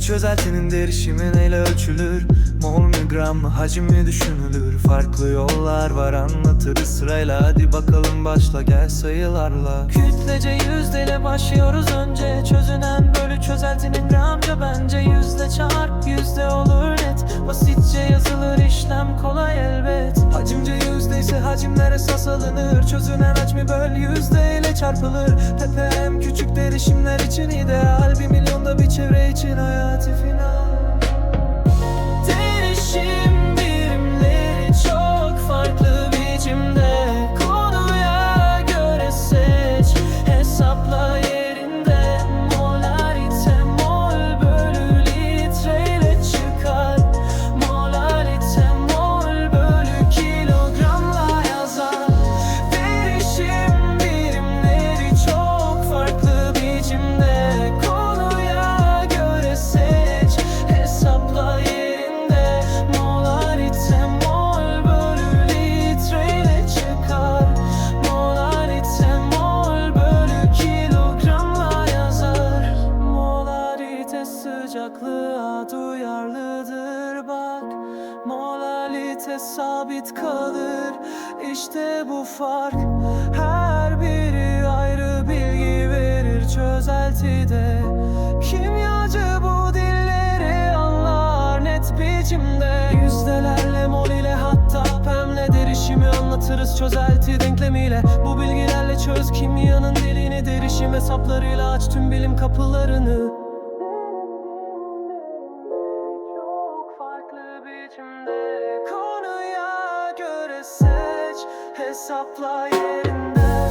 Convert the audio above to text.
çözeltinin derişimi neyle ölçülür? Mol mü gram mı hacim mi düşünülür? Farklı yollar var anlatırız sırayla. Hadi bakalım başla gel sayılarla. Kütlece yüzdeyle başlıyoruz önce. Çözünen bölü çözeltinin gramca bence. Yüzde çarp yüzde olur net. Basitçe yazılır işlem kolay hacimler esas alınır Çözünen hacmi böl yüzde ile çarpılır. Ppm küçük derişimler için ideal. Bir milyonda bir çevre için hayati final sıcaklığa duyarlıdır bak. Molalite sabit kalır. İşte bu fark. Her biri ayrı bilgi verir. Çözeltide Kimyacı bu dilleri anlar. Net biçimde Yüzdelerle mol ile hatta pemle derişimi anlatırız çözelti denklemiyle. Bu bilgilerle çöz kimyanın dilini derişim hesaplarıyla aç tüm bilim kapılarını Hesapla yerinde